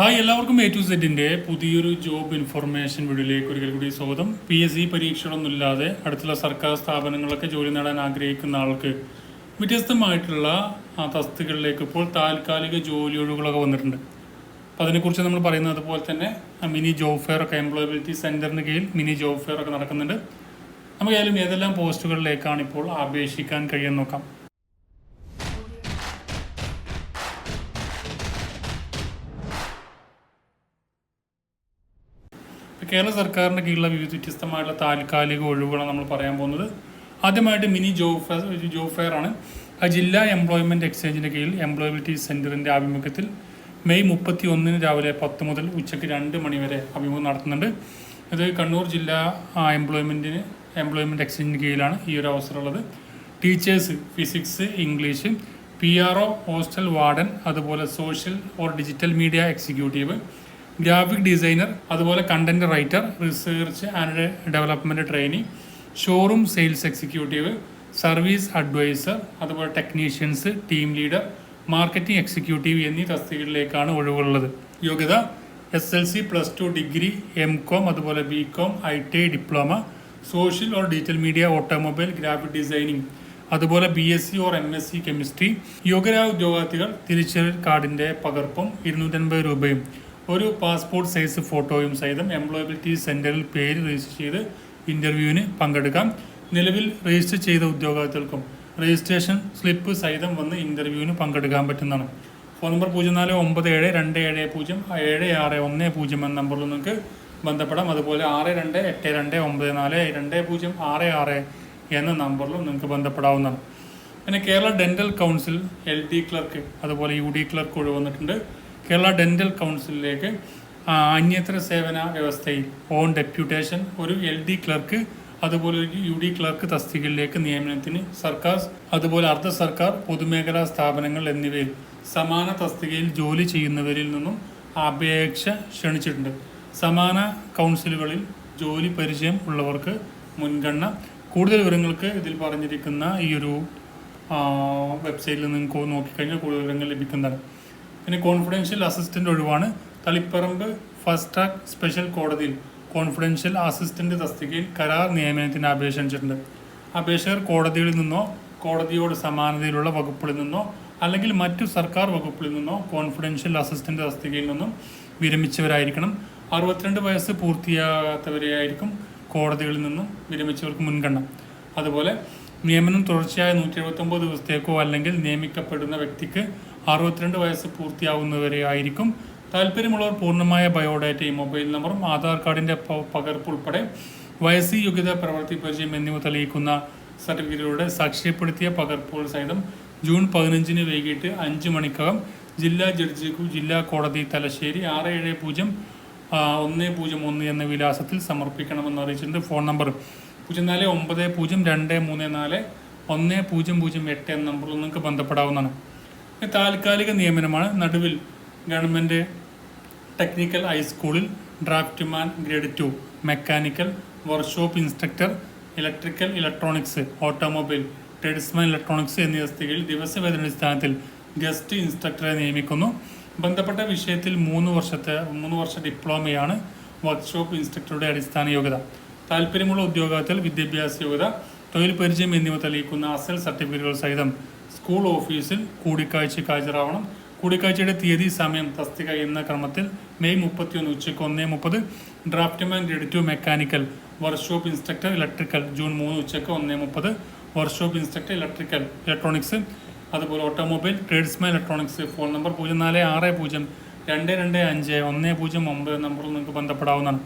Hi എല്ലാവർക്കും A to സെറ്റിന്റെ പുതിയൊരു ജോബ് ഇൻഫർമേഷൻ വീഡിയോയിലേക്ക് ഒരിക്കൽ കൂടി സ്വാഗതം. പി എസ് സി പരീക്ഷകളൊന്നുമില്ലാതെ അടുത്തുള്ള സർക്കാർ സ്ഥാപനങ്ങളൊക്കെ ജോലി നേടാൻ ആഗ്രഹിക്കുന്ന ആൾക്ക് വ്യത്യസ്തമായിട്ടുള്ള തസ്തികളിലേക്ക് ഇപ്പോൾ താൽക്കാലിക ജോലി ഒഴിവുകളൊക്കെ വന്നിട്ടുണ്ട്. അപ്പോൾ അതിനെക്കുറിച്ച് നമ്മൾ പറയുന്നത് അതുപോലെ തന്നെ മിനി ജോബ് ഫെയർ ഒക്കെ എംപ്ലോയബിലിറ്റി സെന്ററിന് കീഴിൽ മിനി ജോബ് ഫെയർ ഒക്കെ നടക്കുന്നുണ്ട്. നമുക്ക് ഏതായാലും ഏതെല്ലാം പോസ്റ്റുകളിലേക്കാണ് ഇപ്പോൾ അപേക്ഷിക്കാൻ കഴിയുമെന്ന് നോക്കാം. കേരള സർക്കാരിന്റെ കീഴിലുള്ള വിവിധ വ്യത്യസ്തമായിട്ടുള്ള താൽക്കാലിക ഒഴിവുകളാണ് നമ്മൾ പറയാൻ പോകുന്നത്. ആദ്യമായിട്ട് mini job fair job fair ആണ്. ജില്ലാ എംപ്ലോയ്മെന്റ് എക്സ്ചേഞ്ചിന്റെ കീഴിൽ എംപ്ലോയബിലിറ്റി സെന്ററിന്റെ ആഭിമുഖ്യത്തിൽ മെയ് മുപ്പത്തി ഒന്നിന് രാവിലെ പത്ത് മുതൽ ഉച്ചയ്ക്ക് രണ്ട് മണി വരെ അഭിമുഖം നടത്തുന്നുണ്ട്. ഇത് കണ്ണൂർ ജില്ലാ എംപ്ലോയ്മെന്റിന് എംപ്ലോയ്മെന്റ് എക്സ്ചേഞ്ചിന് കീഴിലാണ് ഈ ഒരു അവസരമുള്ളത്. Teachers physics English P R O hostel warden അതുപോലെ social or digital media executive graphic designer അതുപോലെ content writer research and development training showroom sales executive service advisor അതുപോലെ technicians team leader marketing executive എന്നീ തസ്തികകളിലേക്കാണ് ഒഴിവുള്ളത്. യോഗ്യത S L C plus two degree M com അതുപോലെ B com I T diploma social or digital media automobile graphic designing അതുപോലെ B S C or M S C chemistry യോഗ്യരായ ഉദ്യോഗാർത്ഥികൾ തിരിച്ചറിയൽ കാർഡിന്റെ പകർപ്പും ഇരുന്നൂറ്റൻപത് രൂപയും. ഒരു പാസ്പോർട്ട് സൈസ് ഫോട്ടോയും സഹിതം എംപ്ലോയബിലിറ്റി സെന്ററിൽ പേര് രജിസ്റ്റർ ചെയ്ത് ഇന്റർവ്യൂവിന് പങ്കെടുക്കാം. നിലവിൽ രജിസ്റ്റർ ചെയ്ത ഉദ്യോഗാർത്ഥികൾക്കും രജിസ്ട്രേഷൻ സ്ലിപ്പ് സഹിതം വന്ന് ഇന്റർവ്യൂവിന് പങ്കെടുക്കാൻ പറ്റുന്നതാണ്. ഫോൺ നമ്പർ പൂജ്യം നാല് ഒമ്പത് ഏഴ് രണ്ട് ഏഴ് പൂജ്യം ഏഴ് ആറ് ഒന്ന് പൂജ്യം എന്ന നമ്പറിൽ നിങ്ങൾക്ക് ബന്ധപ്പെടാം. അതുപോലെ ആറ് രണ്ട് എട്ട് രണ്ട് ഒമ്പത് നാല് രണ്ട് പൂജ്യം ആറ് ആറ് എന്ന നമ്പറിലും നിങ്ങൾക്ക് ബന്ധപ്പെടാവുന്നതാണ്. പിന്നെ Kerala dental council L D clerk അതുപോലെ യു ഡി ക്ലർക്ക് ഒഴിവ് വന്നിട്ടുണ്ട്. കേരള ഡെന്റൽ കൗൺസിലിലേക്ക് അന്യത്ര സേവന വ്യവസ്ഥയിൽ ഓൺ ഡെപ്യൂട്ടേഷൻ ഒരു എൽ ഡി ക്ലർക്ക് അതുപോലെ ഒരു യു ഡി ക്ലർക്ക് തസ്തികയിലേക്ക് നിയമനത്തിന് സർക്കാർ അതുപോലെ അർദ്ധ സർക്കാർ പൊതുമേഖലാ സ്ഥാപനങ്ങൾ എന്നിവയിൽ സമാന തസ്തികയിൽ ജോലി ചെയ്യുന്നവരിൽ നിന്നും അപേക്ഷ ക്ഷണിച്ചിട്ടുണ്ട്. സമാന കൗൺസിലുകളിൽ ജോലി പരിചയം ഉള്ളവർക്ക് മുൻഗണന. കൂടുതൽ വിവരങ്ങൾക്ക് ഇതിൽ പറഞ്ഞിരിക്കുന്ന ഈ ഒരു വെബ്സൈറ്റിൽ നിങ്ങൾക്ക് നോക്കിക്കഴിഞ്ഞാൽ കൂടുതൽ വിവരങ്ങൾ ലഭിക്കുന്നതാണ്. പിന്നെ കോൺഫിഡൻഷ്യൽ അസിസ്റ്റന്റ് ഒഴിവാണ്. തളിപ്പറമ്പ് ഫസ്റ്റ് ട്രാക്ക് സ്പെഷ്യൽ കോടതിയിൽ കോൺഫിഡൻഷ്യൽ അസിസ്റ്റന്റ് തസ്തികയിൽ കരാർ നിയമനത്തിന് അപേക്ഷ ക്ഷണിച്ചിട്ടുണ്ട് അപേക്ഷകർ കോടതികളിൽ നിന്നോ കോടതിയോട് സമാനതയിലുള്ള വകുപ്പിൽ നിന്നോ അല്ലെങ്കിൽ മറ്റു സർക്കാർ വകുപ്പിൽ നിന്നോ കോൺഫിഡൻഷ്യൽ അസിസ്റ്റന്റ് തസ്തികയിൽ നിന്നും വിരമിച്ചവരായിരിക്കണം. അറുപത്തിരണ്ട് വയസ്സ് പൂർത്തിയാകാത്തവരെയായിരിക്കും കോടതികളിൽ നിന്നും വിരമിച്ചവർക്ക് മുൻഗണന. അതുപോലെ നിയമനം തുടർച്ചയായ നൂറ്റി എഴുപത്തൊമ്പത് ദിവസത്തേക്കോ അല്ലെങ്കിൽ നിയമിക്കപ്പെടുന്ന വ്യക്തിക്ക് അറുപത്തിരണ്ട് വയസ്സ് പൂർത്തിയാവുന്നവരെ ആയിരിക്കും. താല്പര്യമുള്ളവർ പൂർണമായ ബയോഡാറ്റയും മൊബൈൽ നമ്പറും ആധാർ കാർഡിന്റെ പകർപ്പ് ഉൾപ്പെടെ വയസ്സ് യോഗ്യത പ്രവൃത്തി പരിചയം എന്നിവ തെളിയിക്കുന്ന സർട്ടിഫിക്കറ്റുകളുടെ സാക്ഷ്യപ്പെടുത്തിയ പകർപ്പുകൾ സഹിതം ജൂൺ പതിനഞ്ചിന് വൈകിട്ട് അഞ്ച് മണിക്കകം ജില്ലാ ജഡ്ജിക്കു ജില്ലാ കോടതി തലശ്ശേരി ആറ് ഏഴ് പൂജ്യം ഒന്ന് പൂജ്യം ഒന്ന് എന്ന വിലാസത്തിൽ സമർപ്പിക്കണമെന്ന് അറിയിച്ചിട്ടുണ്ട്. ഫോൺ നമ്പർ പൂജ്യം നാല് ഒമ്പത് പൂജ്യം രണ്ട് മൂന്ന് നാല് ഒന്ന് പൂജ്യം പൂജ്യം എട്ട് എന്ന നമ്പറിൽ നിങ്ങൾക്ക് ബന്ധപ്പെടാവുന്നതാണ്. താൽക്കാലിക നിയമനമാണ്. നടുവിൽ ഗവൺമെന്റ് ടെക്നിക്കൽ ഹൈസ്കൂളിൽ draftsman grade two mechanical workshop instructor electrical electronics automobile tradesman electronics എന്നീ തസ്തികയിൽ ദിവസവേതന അടിസ്ഥാനത്തിൽ ഗസ്റ്റ് ഇൻസ്ട്രക്ടറെ നിയമിക്കുന്നു. ബന്ധപ്പെട്ട വിഷയത്തിൽ മൂന്ന് വർഷത്തെ മൂന്ന് വർഷ ഡിപ്ലോമയാണ് വർക്ക്ഷോപ്പ് ഇൻസ്ട്രക്ടറുടെ അടിസ്ഥാന യോഗ്യത. താല്പര്യമുള്ള ഉദ്യോഗത്തിൽ വിദ്യാഭ്യാസ യോഗ്യത തൊഴിൽ പരിചയം എന്നിവ തെളിയിക്കുന്ന അസൽ സർട്ടിഫിക്കറ്റുകൾ സഹിതം സ്കൂൾ ഓഫീസിൽ കൂടിക്കാഴ്ചയ്ക്ക് ഹാജരാവണം കൂടിക്കാഴ്ചയുടെ തീയതി സമയം തസ്തിക എന്ന ക്രമത്തിൽ മെയ് മുപ്പത്തിയൊന്ന് ഉച്ചയ്ക്ക് ഒന്നേ മുപ്പത് draftsman grade two mechanical workshop instructor electrical June മൂന്ന് ഉച്ചയ്ക്ക് ഒന്നേ മുപ്പത് വർക്ക്ഷോപ്പ് ഇൻസ്ട്രക്ടർ ഇലക്ട്രിക്കൽ ഇലക്ട്രോണിക്സ് അതുപോലെ automobile tradesman electronics phone number പൂജ്യം നാല് ആറ് പൂജ്യം രണ്ട് രണ്ട് അഞ്ച് ഒന്ന് പൂജ്യം ഒമ്പത് നമ്പറിൽ നിങ്ങൾക്ക് ബന്ധപ്പെടാവുന്നതാണ്.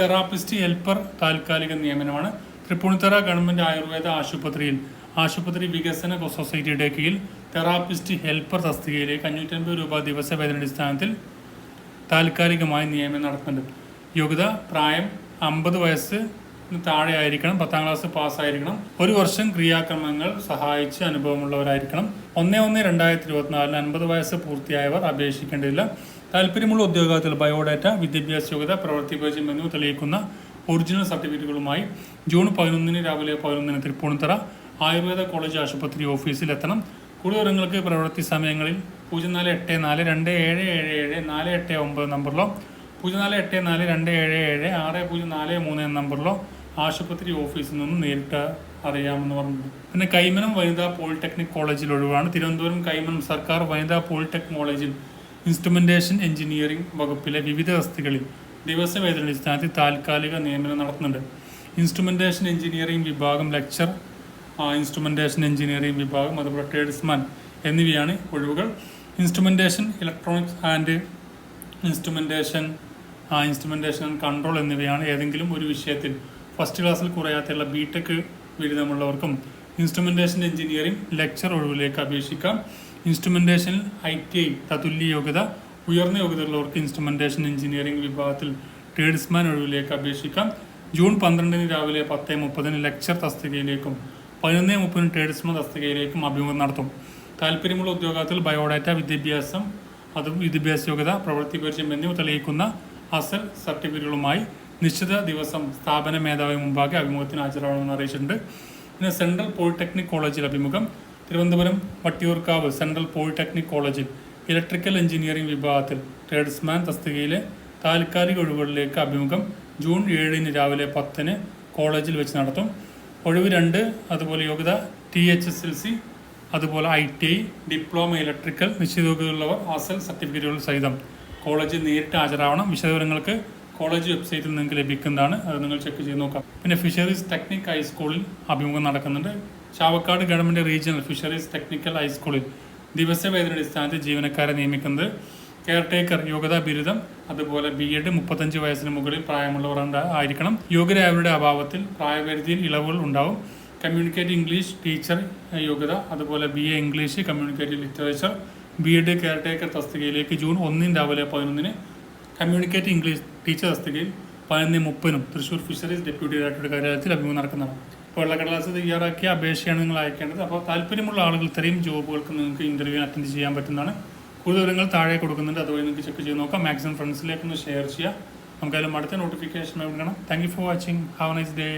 തെറാപ്പിസ്റ്റ് ഹെൽപ്പർ താൽക്കാലിക നിയമനമാണ്. തൃപ്പൂണിത്തറ ഗവൺമെന്റ് ആയുർവേദ ആശുപത്രിയിൽ ആശുപത്രി വികസന സൊസൈറ്റിയുടെ കീഴിൽ തെറാപ്പിസ്റ്റ് ഹെൽപ്പർ തസ്തികയിലേക്ക് അഞ്ഞൂറ്റൻപത് രൂപ ദിവസ വേതനടിസ്ഥാനത്തിൽ താൽക്കാലികമായി നിയമനം നടത്തുന്നുണ്ട്. യോഗ്യത പ്രായം അമ്പത് വയസ്സ് താഴെ ആയിരിക്കണം പത്താം ക്ലാസ് പാസ്സായിരിക്കണം. ഒരു വർഷം ക്രിയാക്രമങ്ങൾ സഹായിച്ച് അനുഭവമുള്ളവരായിരിക്കണം. ഒന്ന് ഒന്ന് രണ്ടായിരത്തി ഇരുപത്തിനാലിന് അൻപത് വയസ്സ് പൂർത്തിയായവർ അപേക്ഷിക്കേണ്ടതില്ല. താല്പര്യമുള്ള ഉദ്യോഗാർത്ഥികൾ ബയോഡാറ്റ വിദ്യാഭ്യാസ യോഗ്യത പ്രവൃത്തി പരിചയം എന്നിവ തെളിയിക്കുന്ന ഒറിജിനൽ സർട്ടിഫിക്കറ്റുകളുമായി ജൂൺ പതിനൊന്നിന് രാവിലെ പതിനൊന്നിന് തൃപ്പൂണിത്തറ ആയുർവേദ കോളേജ് ആശുപത്രി ഓഫീസിൽ എത്തണം കൂടുതൽ വിവരങ്ങൾക്ക് പ്രവൃത്തി സമയങ്ങളിൽ പൂജ്യം നാല് എട്ട് നാല് രണ്ട് ഏഴ് ഏഴ് ഏഴ് നാല് എട്ട് ഒമ്പത് നമ്പറിലോ പൂജ്യം നാല് എട്ട് നാല് രണ്ട് ഏഴ് ഏഴ് ആറ് പൂജ്യം നാല് മൂന്ന് എന്ന നമ്പറിലോ ആശുപത്രി ഓഫീസിൽ നിന്നും നേരിട്ട് അറിയാമെന്ന് പറഞ്ഞു പിന്നെ കൈമനം വനിതാ പോളിടെക്നിക് കോളേജിൽ ഒഴിവാണ്. തിരുവനന്തപുരം കൈമനം സർക്കാർ വനിതാ പോളിടെക്നിക് കോളേജിൽ ഇൻസ്ട്രുമെന്റേഷൻ എഞ്ചിനീയറിംഗ് വകുപ്പിലെ വിവിധ തസ്തികളിൽ ദിവസവേതന അടിസ്ഥാനത്തിൽ താൽക്കാലിക നിയമനം നടത്തുന്നുണ്ട്. ഇൻസ്ട്രുമെന്റേഷൻ എഞ്ചിനീയറിംഗ് വിഭാഗം ലെക്ചർ ഇൻസ്ട്രുമെന്റേഷൻ എഞ്ചിനീയറിംഗ് വിഭാഗം അതുപോലെ ട്രേഡ്സ്മാൻ എന്നിവയാണ് ഒഴിവുകൾ. Instrumentation electronics and instrumentation instrumentation and control എന്നിവയാണ് ഏതെങ്കിലും ഒരു വിഷയത്തിൽ. ഫസ്റ്റ് ക്ലാസ്സിൽ കുറയാത്തുള്ള ബി ടെക് ബിരുദമുള്ളവർക്കും ഇൻസ്ട്രുമെന്റേഷൻ എഞ്ചിനീയറിംഗ് ലെക്ചർ ഒഴിവിലേക്ക് അപേക്ഷിക്കാം. ഇൻസ്ട്രുമെന്റേഷൻ ഐ ടി ഐ തതുല്യ യോഗ്യത ഉയർന്ന യോഗ്യതയുള്ളവർക്ക് ഇൻസ്ട്രുമെന്റേഷൻ എഞ്ചിനീയറിംഗ് വിഭാഗത്തിൽ ട്രേഡ്സ്മാൻ ഒഴിവിലേക്ക് അപേക്ഷിക്കാം. ജൂൺ പന്ത്രണ്ടിന് രാവിലെ പത്ത് മുപ്പതിന് ലെക്ചർ തസ്തികയിലേക്കും പതിനൊന്ന് മുപ്പതിന് ട്രേഡ്സ്മാൻ തസ്തികയിലേക്കും അഭിമുഖം നടത്തും. താല്പര്യമുള്ള ഉദ്യോഗാർത്ഥികൾ ബയോഡാറ്റ വിദ്യാഭ്യാസം അതും വിദ്യാഭ്യാസ യോഗ്യത പ്രവൃത്തി പരിചയം എന്നിവ തെളിയിക്കുന്ന അസൽ സർട്ടിഫിക്കറ്റുകളുമായി നിശ്ചിത ദിവസം സ്ഥാപന മേധാവി മുമ്പാകെ അഭിമുഖത്തിന് ഹാജരാകണമെന്ന് അറിയിച്ചിട്ടുണ്ട്. പിന്നെ സെൻട്രൽ പോളിടെക്നിക് കോളേജിൽ അഭിമുഖം. തിരുവനന്തപുരം വട്ടിയൂർക്കാവ് സെൻട്രൽ പോളിടെക്നിക് കോളേജിൽ ഇലക്ട്രിക്കൽ എഞ്ചിനീയറിംഗ് വിഭാഗത്തിൽ ട്രേഡ്സ്മാൻ തസ്തികയിലെ താൽക്കാലിക ഒഴിവുകളിലേക്ക് അഭിമുഖം ജൂൺ ഏഴിന് രാവിലെ പത്തിന് കോളേജിൽ വെച്ച് നടത്തും. ഒഴിവ് രണ്ട് അതുപോലെ യോഗ്യത T H S L C അതുപോലെ I T I diploma electrical നിശ്ചിതയോഗ്യതയുള്ളവർ അസൽ സർട്ടിഫിക്കറ്റുകൾ സഹിതം. കോളേജിൽ നേരിട്ട് ഹാജരാവണം. വിശദവിവരങ്ങൾക്ക് കോളേജ് വെബ്സൈറ്റിൽ നിങ്ങൾക്ക് ലഭിക്കുന്നതാണ്. അത് നിങ്ങൾ ചെക്ക് ചെയ്ത് നോക്കാം. പിന്നെ ഫിഷറീസ് ടെക്നിക് ഹൈസ്കൂളിൽ അഭിമുഖം നടക്കുന്നുണ്ട്. Chavakkad government regional fisheries technical ഹൈസ്കൂളിൽ ദിവസവേതന അടിസ്ഥാനത്തിൽ ജീവനക്കാരെ നിയമിക്കുന്നത് കെയർടേക്കർ യോഗ്യതാ ബിരുദം അതുപോലെ ബി എഡ് മുപ്പത്തഞ്ച് വയസ്സിന് മുകളിൽ പ്രായമുള്ളവർ ആയിരിക്കണം. യോഗ്യരായവരുടെ അഭാവത്തിൽ പ്രായപരിധിയിൽ ഇളവുകൾ ഉണ്ടാവും. കമ്മ്യൂണിക്കേറ്റ് ഇംഗ്ലീഷ് ടീച്ചർ യോഗ്യത അതുപോലെ B A English communicate literature B Ed caretaker തസ്തികയിലേക്ക് ജൂൺ ഒന്നിന് രാവിലെ പതിനൊന്നിന് കമ്മ്യൂണിക്കേറ്റ് ഇംഗ്ലീഷ് ടീച്ചർ തസ്തികയിൽ പതിനൊന്ന് മുപ്പതിനും തൃശ്ശൂർ ഫിഷറീസ് ഡെപ്യൂട്ടി ഡയറക്ടറുടെ കാര്യാലയത്തിൽ അഭിമുഖം നടക്കുന്നതാണ് വെള്ളക്കടലാസ് തയ്യാറാക്കിയ അപേക്ഷയാണ് നിങ്ങൾ അയക്കേണ്ടത്. അപ്പോൾ താല്പര്യമുള്ള ആളുകൾ ഇത്രയും ജോബുകൾക്ക് നിങ്ങൾക്ക് ഇന്റർവ്യൂ അറ്റൻഡ് ചെയ്യാൻ പറ്റുന്നതാണ്. കൂടുതൽ വിവരങ്ങൾ താഴെ കൊടുക്കുന്നുണ്ട്. അതുവഴി നിങ്ങൾക്ക് ചെക്ക് ചെയ്ത് നോക്കാം. മാക്സിമം ഫ്രണ്ട്സിലേക്ക് ഒന്ന് ഷെയർ ചെയ്യുക. നമുക്കതിലും അടുത്ത നോട്ടിഫിക്കേഷൻ കൊടുക്കണം thank you for watching have nice day